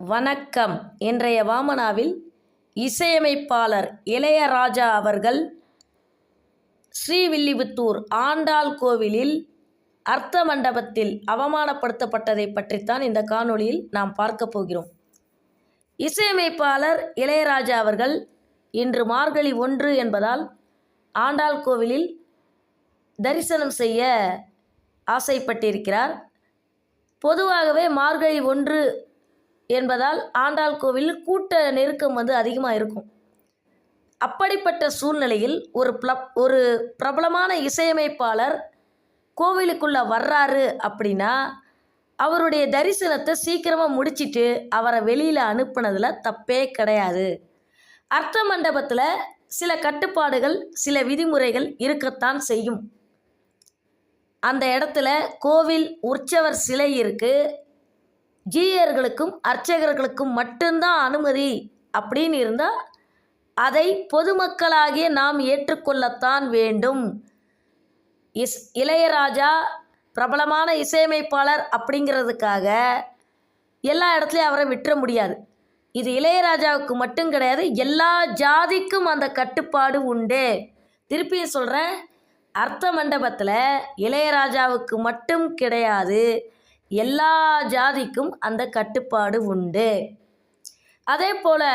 வணக்கம். இன்றைய வாமனாவில் இசையமைப்பாளர் இளையராஜா அவர்கள் ஸ்ரீவில்லிபுத்தூர் ஆண்டாள் கோவிலில் அர்த்த மண்டபத்தில் அவமானப்படுத்தப்பட்டதை பற்றித்தான் இந்த காணொளியில் நாம் பார்க்க போகிறோம். இசையமைப்பாளர் இளையராஜா அவர்கள் இன்று மார்கழி ஒன்று என்பதால் ஆண்டாள் கோவிலில் தரிசனம் செய்ய ஆசைப்பட்டிருக்கிறார். பொதுவாகவே மார்கழி ஒன்று என்பதால் ஆண்டாள் கோவில் கூட்ட நெருக்கம் வந்து அதிகமாக இருக்கும். அப்படிப்பட்ட சூழ்நிலையில் ஒரு ப்ளப் ஒரு பிரபலமான இசையமைப்பாளர் கோவிலுக்குள்ளே வர்றாரு அப்படின்னா அவருடைய தரிசனத்தை சீக்கிரமாக முடிச்சிட்டு அவரை வெளியில் அனுப்புனதில் தப்பே கிடையாது. அர்த்த மண்டபத்தில் சில கட்டுப்பாடுகள் சில விதிமுறைகள் இருக்கத்தான் செய்யும். அந்த இடத்துல கோவில் உற்சவர் சிலை இருக்குது ஜீயர்களுக்கும் அர்ச்சகர்களுக்கும் மட்டும்தான் அனுமதி அப்படின்னு இருந்தால் அதை பொதுமக்களாகிய நாம் ஏற்றுக்கொள்ளத்தான் வேண்டும். இஸ் இளையராஜா பிரபலமான இசையமைப்பாளர் அப்படிங்கிறதுக்காக எல்லா இடத்துலையும் அவரை விட்டுற முடியாது. இது இளையராஜாவுக்கு மட்டும் கிடையாது எல்லா ஜாதிக்கும் அந்த கட்டுப்பாடு உண்டு. திருப்பியும் சொல்கிறேன் அர்த்த மண்டபத்தில் இளையராஜாவுக்கு மட்டும் கிடையாது. எல்லா ஜாதிக்கும் அந்த கட்டுப்பாடு உண்டு. அதே போல்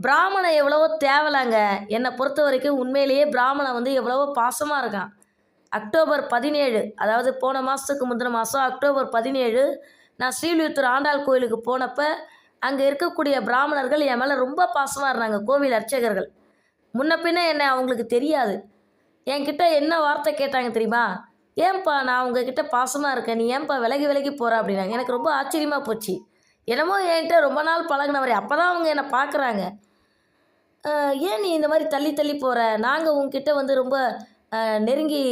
பிராமணன் எவ்வளவோ தேவலைங்க. என்னை பொறுத்த வரைக்கும் உண்மையிலேயே பிராமணன் வந்து எவ்வளவோ பாசமாக இருக்கான். அக்டோபர் பதினேழு அதாவது போன மாதத்துக்கு முந்தின மாதம் அக்டோபர் பதினேழு நான் ஸ்ரீவில்லிபுத்தூர் ஆண்டாள் கோயிலுக்கு போனப்போ அங்கே இருக்கக்கூடிய பிராமணர்கள் என் மேலே ரொம்ப பாசமாக இருந்தாங்க கோவில் அர்ச்சகர்கள். முன்ன பின்ன என்னை அவங்களுக்கு தெரியாது. என்கிட்ட என்ன வார்த்தை கேட்டாங்க தெரியுமா? ஏன்பா நான் உங்ககிட்ட பாசமாக இருக்கேன்? நீ ஏன்பா விலகி விலகி போகிற அப்படின்னாங்க. எனக்கு ரொம்ப ஆச்சரியமாக போச்சு. என்னமோ என்கிட்ட ரொம்ப நாள் பழகினவரே அப்போ தான் அவங்க என்னை பார்க்குறாங்க ஏன் நீ இந்த மாதிரி தள்ளி தள்ளி போகிற நாங்கள் உங்ககிட்ட வந்து ரொம்ப நெருங்கி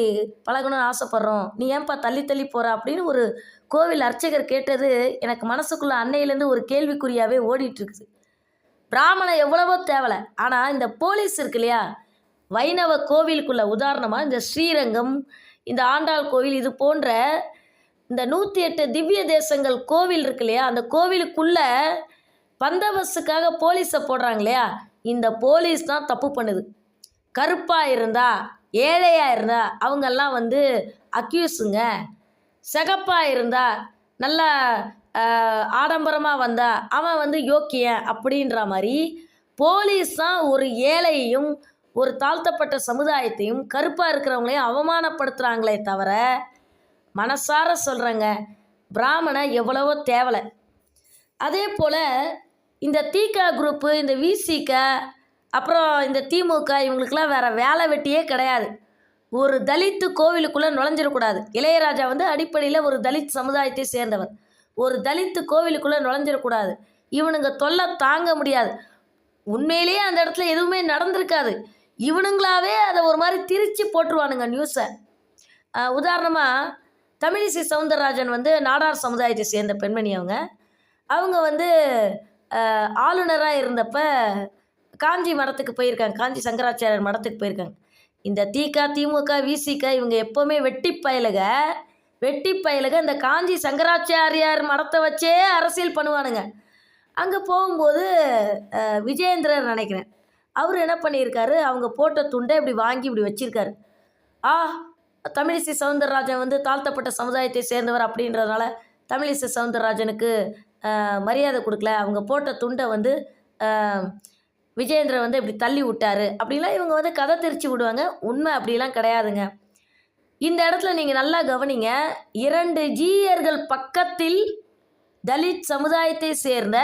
பழகணும்னு ஆசைப்பட்றோம். நீ ஏன்பா தள்ளி தள்ளி போகிற அப்படின்னு ஒரு கோவில் அர்ச்சகர் கேட்டது எனக்கு மனசுக்குள்ளே அன்னையிலேருந்து ஒரு கேள்விக்குறியாகவே ஓடிட்டுருக்குது. பிராமணம் பிராமணன் எவ்வளவோ தேவலை ஆனால் இந்த போலீஸ் இருக்கு இல்லையா? வைணவ கோவிலுக்குள்ள உதாரணமாக இந்த ஸ்ரீரங்கம் இந்த ஆண்டாள் கோவில் இது போன்ற இந்த நூற்றி எட்டு திவ்ய தேசங்கள் கோவில் இருக்கு இல்லையா? அந்த கோவிலுக்குள்ள பந்தோபஸ்துக்காக போலீஸை போடுறாங்க இல்லையா? இந்த போலீஸ் தான் தப்பு பண்ணுது. கருப்பாக இருந்தா ஏழையாக இருந்தா அவங்கெல்லாம் வந்து அக்யூஸுங்க சிகப்பாக இருந்தா நல்லா ஆடம்பரமாக வந்தா அவன் வந்து யோக்கியன் அப்படின்ற மாதிரி போலீஸ் தான் ஒரு ஏழையையும் ஒரு தாழ்த்தப்பட்ட சமுதாயத்தையும் கருப்பாக இருக்கிறவங்களையும் அவமானப்படுத்துகிறாங்களே தவிர மனசார சொல்கிறேங்க பிராமண எவ்வளவோ தேவலை. அதே போல் இந்த தீகா குரூப்பு இந்த விசிக அப்புறம் இந்த திமுக இவங்களுக்கெல்லாம் வேறு வேலை வெட்டியே கிடையாது. ஒரு தலித்து கோவிலுக்குள்ளே நுழைஞ்சிடக்கூடாது. இளையராஜா வந்து அடிப்படையில் ஒரு தலித் சமுதாயத்தை சேர்ந்தவர். ஒரு தலித்து கோவிலுக்குள்ளே நுழைஞ்சிடக்கூடாது. இவனுங்க தொல்லை தாங்க முடியாது. உண்மையிலேயே அந்த இடத்துல எதுவுமே நடந்திருக்காது. இவனுங்களாவே அதை ஒரு மாதிரி திரிச்சு போட்டுருவானுங்க நியூஸை உதாரணமாக தமிழிசை சவுந்தரராஜன் வந்து நாடார் சமுதாயத்தை சேர்ந்த பெண்மணி அவங்க. அவங்க வந்து ஆளுநராக இருந்தப்ப காஞ்சி மடத்துக்கு போயிருக்காங்க. காஞ்சி சங்கராச்சாரியர் மடத்துக்கு போயிருக்காங்க. இந்த திக திமுக விசிக இவங்க எப்போவுமே வெட்டி பயலுக. வெட்டி பயலுக இந்த காஞ்சி சங்கராச்சாரியார் மடத்தை வச்சே அரசியல் பண்ணுவானுங்க. அங்கே போகும்போது விஜயேந்திரர் நினைக்கிறேன். அவர் என்ன பண்ணியிருக்காரு? அவங்க போட்ட துண்டை இப்படி வாங்கி இப்படி வச்சிருக்காரு. ஆ தமிழிசை சவுந்தரராஜன் வந்து தாழ்த்தப்பட்ட சமுதாயத்தை சேர்ந்தவர் அப்படின்றதுனால தமிழிசை சவுந்தரராஜனுக்கு மரியாதை கொடுக்கல. அவங்க போட்ட துண்டை வந்து விஜயேந்திரன் வந்து இப்படி தள்ளி விட்டாரு. அப்படிலாம் இவங்க வந்து கதை தெரிச்சு விடுவாங்க. உண்மை அப்படிலாம் கிடையாதுங்க. இந்த இடத்துல நீங்கள் நல்லா கவனிங்க. இரண்டு ஜீயர்கள் பக்கத்தில் தலித் சமுதாயத்தை சேர்ந்த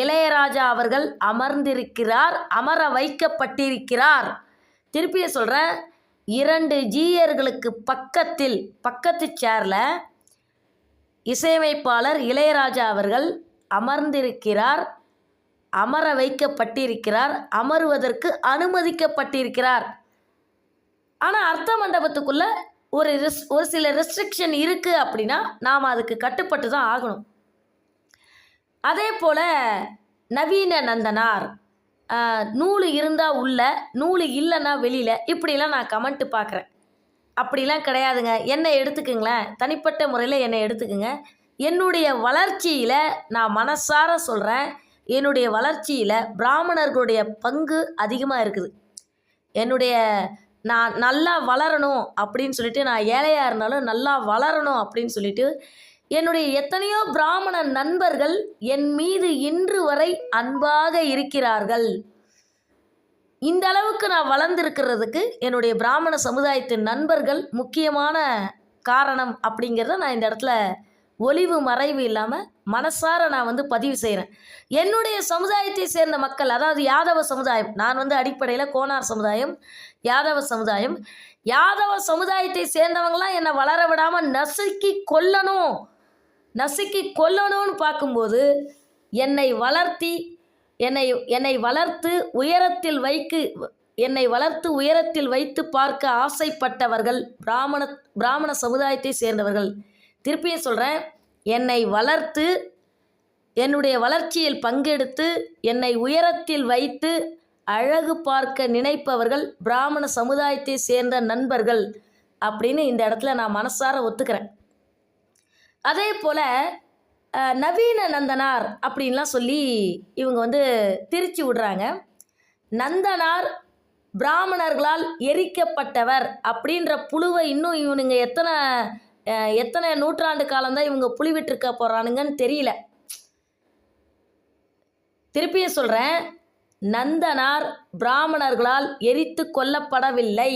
இளையராஜா அவர்கள் அமர்ந்திருக்கிறார் அமர வைக்கப்பட்டிருக்கிறார். திருப்பிய சொல்கிறேன் இரண்டு ஜீயர்களுக்கு பக்கத்தில் பக்கத்து சேரில் இசையமைப்பாளர் இளையராஜா அவர்கள் அமர்ந்திருக்கிறார் அமர வைக்கப்பட்டிருக்கிறார் அமருவதற்கு அனுமதிக்கப்பட்டிருக்கிறார். ஆனால் அர்த்த மண்டபத்துக்குள்ளே ஒரு ரிஸ் ஒரு சில ரெஸ்ட்ரிக்ஷன் இருக்குது அப்படின்னா நாம் அதுக்கு கட்டுப்பட்டு தான் ஆகணும். அதே போல் நவீன நந்தனார் நூல் இருந்தால் உள்ள நூல் இல்லைன்னா வெளியில் இப்படிலாம் நான் கமெண்ட்டு பார்க்குறேன். அப்படிலாம் கிடையாதுங்க. என்னை எடுத்துக்குங்களேன். தனிப்பட்ட முறையில் என்னை எடுத்துக்குங்க. என்னுடைய வளர்ச்சியில் நான் மனசார சொல்கிறேன் என்னுடைய வளர்ச்சியில் பிராமணர்களுடைய பங்கு அதிகமாக இருக்குது. என்னுடைய நான் நல்லா வளரணும் அப்படின்னு சொல்லிட்டு நான் ஏழையாக இருந்தாலும் நல்லா வளரணும் அப்படின்னு சொல்லிட்டு என்னுடைய எத்தனையோ பிராமண நண்பர்கள் என் மீது இன்று வரை அன்பாக இருக்கிறார்கள். இந்த அளவுக்கு நான் வளர்ந்துருக்கிறதுக்கு என்னுடைய பிராமண சமுதாயத்தின் நண்பர்கள் முக்கியமான காரணம் அப்படிங்கிறத நான் இந்த இடத்துல ஒளிவு மறைவு இல்லாமல் மனசார நான் வந்து பதிவு செய்கிறேன் என்னுடைய சமுதாயத்தை சேர்ந்த மக்கள் அதாவது யாதவ சமுதாயம் நான் வந்து அடிப்படையில் கோனார் சமுதாயம் யாதவ சமுதாயம். யாதவ சமுதாயத்தை சேர்ந்தவங்களாம் என்னை வளர விடாமல் நசுக்கி கொல்லணும். நசுக்கி கொல்லணும்னு பார்க்கும்போது என்னை வளர்த்தி என்னை என்னை வளர்த்து உயரத்தில் வைக்கு என்னை வளர்த்து உயரத்தில் வைத்து பார்க்க ஆசைப்பட்டவர்கள் பிராமண பிராமண சமுதாயத்தை சேர்ந்தவர்கள். திருப்பியும் சொல்கிறேன் என்னை வளர்த்து என்னுடைய வளர்ச்சியில் பங்கெடுத்து என்னை உயரத்தில் வைத்து அழகு பார்க்க நினைப்பவர்கள் பிராமண சமுதாயத்தை சேர்ந்த நண்பர்கள் அப்படின்னு இந்த இடத்துல நான் மனசார ஒத்துக்கிறேன். அதே போல் நவீன நந்தனார் அப்படின்லாம் சொல்லி இவங்க வந்து திரிச்சு விடுறாங்க. நந்தனார் பிராமணர்களால் எரிக்கப்பட்டவர் அப்படின்ற புழுவை இன்னும் இவனுங்க எத்தனை எத்தனை நூற்றாண்டு காலம்தான் இவங்க புழுவிட்டுருக்க போகிறானுங்கன்னு தெரியல. திருப்பியும் சொல்கிறேன் நந்தனார் பிராமணர்களால் எரித்து கொல்லப்படவில்லை.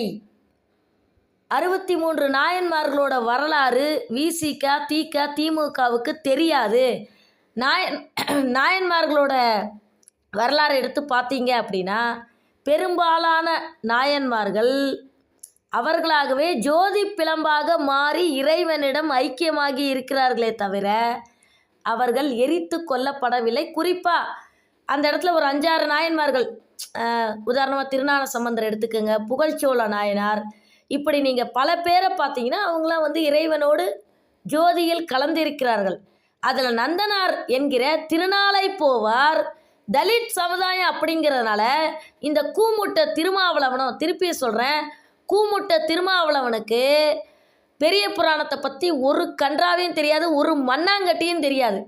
அறுபத்தி மூன்று நாயன்மார்களோட வரலாறு விசிக திக திமுகவுக்கு தெரியாது. நாயன் நாயன்மார்களோட வரலாறு எடுத்து பார்த்தீங்க அப்படின்னா பெரும்பாலான நாயன்மார்கள் அவர்களாகவே ஜோதி பிளம்பாக மாறி இறைவனிடம் ஐக்கியமாகி இருக்கிறார்களே தவிர அவர்கள் எரித்து கொல்லப்படவில்லை. குறிப்பாக அந்த இடத்துல ஒரு அஞ்சாறு நாயன்மார்கள் உதாரணமாக திருநாள சம்பந்தர் எடுத்துக்கோங்க புகழ்ச்சோழ நாயனார் இப்படி நீங்கள் பல பேரை பார்த்தீங்கன்னா அவங்களாம் வந்து இறைவனோடு ஜோதியில் கலந்திருக்கிறார்கள். அதில் நந்தனார் என்கிற திருநாளை போவார். தலித் சமுதாயம் அப்படிங்கிறதுனால இந்த கூமுட்ட திருமாவளவனம் திருப்பி சொல்கிறேன் கூமுட்ட திருமாவளவனுக்கு பெரிய புராணத்தை பற்றி ஒரு கன்றாவையும் தெரியாது ஒரு மண்ணாங்கட்டியும் தெரியாது.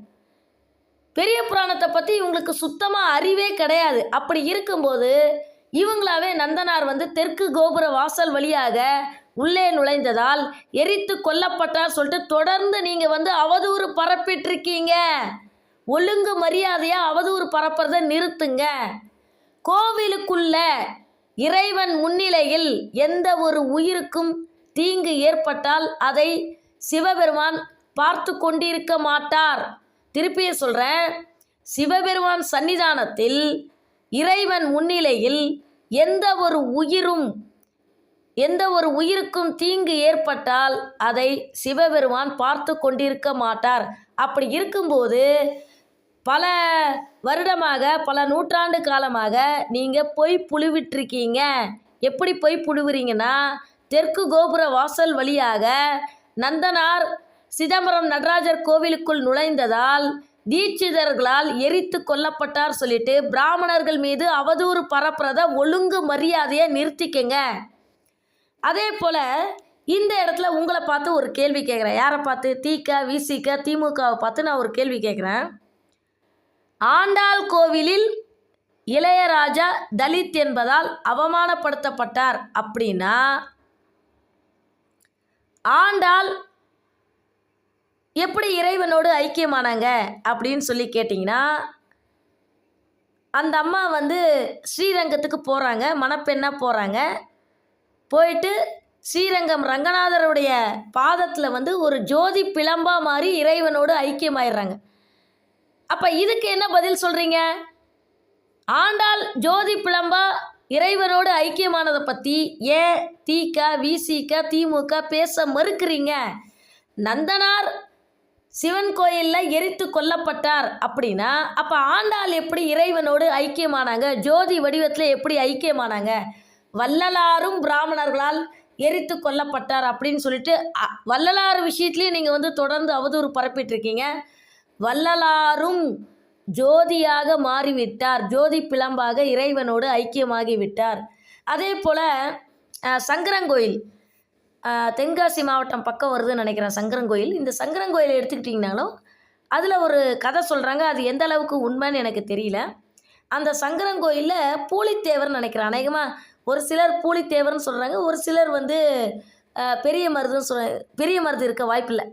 பெரிய புராணத்தை பற்றி இவங்களுக்கு சுத்தமாக அறிவே கிடையாது. அப்படி இருக்கும்போது இவங்களாவே நந்தனார் வந்து தெற்கு கோபுர வாசல் வழியாக உள்ளே நுழைந்ததால் எரித்து கொல்லப்பட்டார் சொல்லிட்டு தொடர்ந்து நீங்கள் வந்து அவதூறு பரப்பிட்டுருக்கீங்க. ஒழுங்கு மரியாதையாக அவதூறு பரப்புறதை நிறுத்துங்க. கோவிலுக்குள்ள இறைவன் முன்னிலையில் எந்த ஒரு உயிருக்கும் தீங்கு ஏற்பட்டால் அதை சிவபெருமான் பார்த்து கொண்டிருக்க மாட்டார். திருப்பியும் சொல்கிறேன் சிவபெருமான் சன்னிதானத்தில் இறைவன் முன்னிலையில் எந்த ஒரு உயிரும் எந்த ஒரு உயிருக்கும் தீங்கு ஏற்பட்டால் அதை சிவபெருமான் பார்த்து கொண்டிருக்க மாட்டார். அப்படி இருக்கும்போது பல வருடமாக பல நூற்றாண்டு காலமாக நீங்கள் பொய் புழுவிட்டுருக்கீங்க. எப்படி பொய் புழுவுறீங்கன்னா தெற்கு கோபுர வாசல் வழியாக நந்தனார் சிதம்பரம் நடராஜர் கோவிலுக்குள் நுழைந்ததால் தீட்சிதர்களால் எரித்து கொல்லப்பட்டார் சொல்லிட்டு பிராமணர்கள் மீது அவதூறு பரப்புறத ஒழுங்கு மரியாதையை நிறுத்திக்கங்க. அதே போல் இந்த இடத்துல உங்களை பார்த்து ஒரு கேள்வி கேட்குறேன் யாரை பார்த்து? திக விசிக திமுகவை பார்த்து நான் ஒரு கேள்வி கேட்குறேன் ஆண்டாள் கோவிலில் இளையராஜா தலித் என்பதால் அவமானப்படுத்தப்பட்டார் அப்படின்னா ஆண்டாள் எப்படி இறைவனோடு ஐக்கியமானாங்க அப்படின்னு சொல்லி கேட்டிங்கன்னா அந்த அம்மா வந்து ஸ்ரீரங்கத்துக்கு போகிறாங்க மணப்பெண்ணாக போகிறாங்க போயிட்டு ஸ்ரீரங்கம் ரங்கநாதருடைய பாதத்தில் வந்து ஒரு ஜோதி பிளம்பா மாதிரி இறைவனோடு ஐக்கியமாயிடுறாங்க. அப்போ இதுக்கு என்ன பதில் சொல்கிறீங்க ஆண்டாள் ஜோதி பிளம்பா இறைவனோடு ஐக்கியமானதை பற்றி ஏன் தீக்க விசிக திமுக பேச மறுக்கிறீங்க. நந்தனார் சிவன் கோயிலில் எரித்து கொல்லப்பட்டார் அப்படின்னா அப்போ ஆண்டாள் எப்படி இறைவனோடு ஐக்கியமானாங்க? ஜோதி வடிவத்தில் எப்படி ஐக்கியமானாங்க? வள்ளலாரும் பிராமணர்களால் எரித்து கொல்லப்பட்டார் அப்படின்னு சொல்லிட்டு அ- வள்ளலார் விஷயத்துலேயும் நீங்கள் வந்து தொடர்ந்து அவதூறு பரப்பிட்டுருக்கீங்க. வள்ளலாரும் ஜோதியாக மாறிவிட்டார். ஜோதி பிளம்பாக இறைவனோடு ஐக்கியமாகி விட்டார். அதே போல் சங்கரங்கோயில் தென்காசி மாவட்டம் பக்கம் வருதுன்னு நினைக்கிறேன் சங்கரங்கோயில். இந்த சங்கரங்கோயில் எடுத்துக்கிட்டிங்கனாலும் அதில் ஒரு கதை சொல்கிறாங்க அது எந்த அளவுக்கு உண்மைன்னு எனக்கு தெரியல. அந்த சங்கரங்கோயிலில் பூலித்தேவர்னு நினைக்கிறேன். அநேகமாக ஒரு சிலர் பூலித்தேவர்னு சொல்கிறாங்க ஒரு சிலர் வந்து பெரிய மருதுன்னு சொல் பெரிய மருது இருக்க வாய்ப்பில்லை.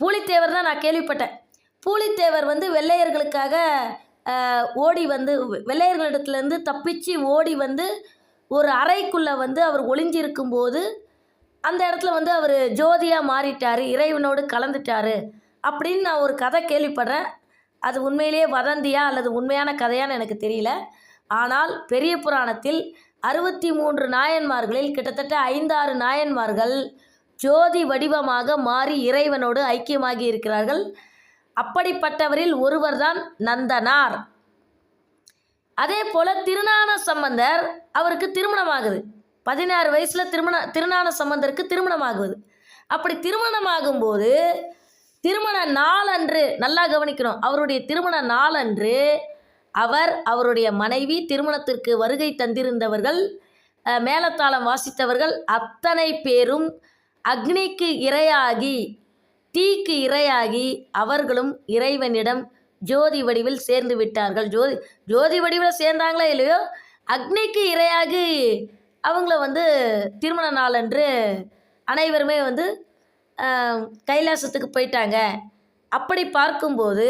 பூலித்தேவர் தான் நான் கேள்விப்பட்டேன். பூலித்தேவர் வந்து வெள்ளையர்களுக்காக ஓடி வந்து வெள்ளையர்களிடத்துலேருந்து தப்பிச்சு ஓடி வந்து ஒரு அறைக்குள்ளே வந்து அவர் ஒளிஞ்சிருக்கும் போது அந்த இடத்துல வந்து அவர் ஜோதியாக மாறிட்டார் இறைவனோடு கலந்துட்டார் அப்படின்னு நான் ஒரு கதை கேள்விப்படுறேன். அது உண்மையிலேயே வதந்தியா அல்லது உண்மையான கதையான்னு எனக்கு தெரியல. ஆனால் பெரிய புராணத்தில் அறுபத்தி மூன்று நாயன்மார்களில் கிட்டத்தட்ட ஐந்தாறு நாயன்மார்கள் ஜோதி வடிவமாக மாறி இறைவனோடு ஐக்கியமாகி இருக்கிறார்கள். அப்படிப்பட்டவரில் ஒருவர்தான் நந்தனார். அதே போல் திருநான சம்பந்தர் அவருக்கு திருமணமாகுது. பதினாறு வயசில் திருமண திருநான சம்பந்தருக்கு திருமணமாகுது. அப்படி திருமணமாகும்போது திருமண நாளன்று நல்லா கவனிக்கணும். அவருடைய திருமண நாளன்று அவர் அவருடைய மனைவி திருமணத்திற்கு வருகை தந்திருந்தவர்கள் மேலத்தாளம் வாசித்தவர்கள் அத்தனை பேரும் அக்னிக்கு இரையாகி தீக்கு இரையாகி அவர்களும் இறைவனிடம் ஜோதி வடிவில் சேர்ந்து விட்டார்கள். ஜோதி ஜோதி வடிவில் சேர்ந்தாங்களே இல்லையோ? அக்னிக்கு இரையாகி அவங்கள வந்து திருமண நாளன்று அனைவருமே வந்து கைலாசத்துக்கு போயிட்டாங்க. அப்படி பார்க்கும்போது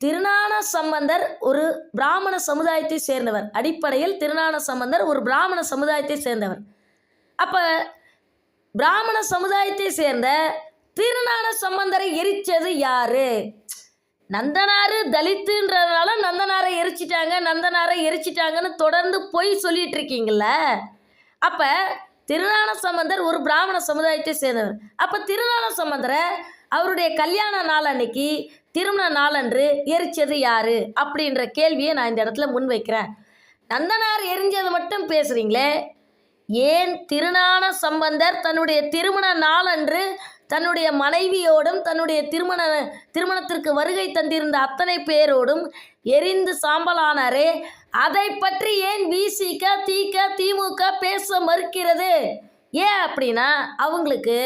திருநான சம்பந்தர் ஒரு பிராமண சமுதாயத்தை சேர்ந்தவர். அடிப்படையில் திருநான சம்பந்தர் ஒரு பிராமண சமுதாயத்தை சேர்ந்தவர். அப்போ பிராமண சமுதாயத்தை சேர்ந்த திருநான சம்பந்தரை எரிச்சது யாரு? நந்தனார் தலித்துன்றதுனால நந்தனாரை எரிச்சிட்டாங்க நந்தனாரை எரிச்சிட்டாங்கன்னு தொடர்ந்து பொய் சொல்லிட்டு இருக்கீங்கள அப்போ திருஞான சம்பந்தர் ஒரு பிராமண சமுதாயத்தை சேர்ந்தவர். அப்போ திருஞான சம்பந்தரை அவருடைய கல்யாண நாள் அன்னைக்கு திருமண நாளன்று எரிச்சது யாரு? அப்படின்ற கேள்வியை நான் இந்த இடத்துல முன்வைக்கிறேன் நந்தனார் எரிஞ்சது மட்டும் பேசுகிறீங்களே ஏன் திருஞான சம்பந்தர் தன்னுடைய திருமண நாளன்று தன்னுடைய மனைவியோடும் தன்னுடைய திருமண திருமணத்திற்கு வருகை தந்திருந்த அத்தனை பேரோடும் எரிந்து சாம்பலானாரே. அதை பற்றி ஏன் விசிக தீக திமுக பேச மறுக்கிறது? ஏன் அப்படின்னா அவங்களுக்கு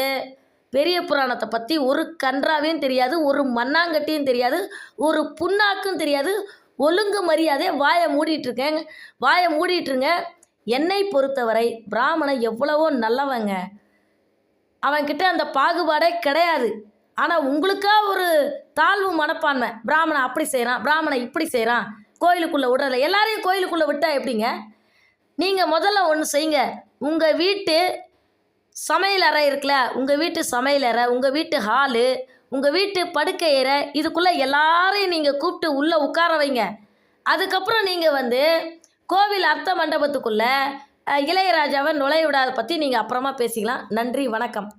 பெரிய புராணத்தை பற்றி ஒரு கன்றாவையும் தெரியாது ஒரு மண்ணாங்கட்டியும் தெரியாது ஒரு புண்ணாக்கும் தெரியாது. ஒழுங்கு மரியாதை வாயை மூடிட்டுருக்கேங்க வாயை மூடிட்டுருங்க. என்னை பொறுத்தவரை பிராமணன் எவ்வளவோ நல்லவங்க. அவன்கிட்ட அந்த பாகுபாடே கிடையாது. ஆனால் உங்களுக்கா ஒரு தாழ்வு மனப்பான்மை. பிராமணன் அப்படி செய்கிறான் பிராமணன் இப்படி செய்கிறான் கோயிலுக்குள்ளே விடலை எல்லாரையும் கோயிலுக்குள்ளே விட்டால் எப்படிங்க? நீங்கள் முதல்ல ஒன்று செய்யுங்க. உங்கள் வீட்டு சமையல் அறை இருக்குல்ல உங்கள் வீட்டு சமையல் அறை உங்கள் வீட்டு ஹாலு உங்கள் வீட்டு படுக்கை அறை இதுக்குள்ளே எல்லாரையும் நீங்கள் கூப்பிட்டு உள்ளே உட்கார வைங்க. அதுக்கப்புறம் நீங்கள் வந்து கோவில் அர்த்த மண்டபத்துக்குள்ளே இளையராஜாவை நுழைய விடாத பற்றி நீங்கள் அப்புறமா பேசிக்கலாம். நன்றி வணக்கம்.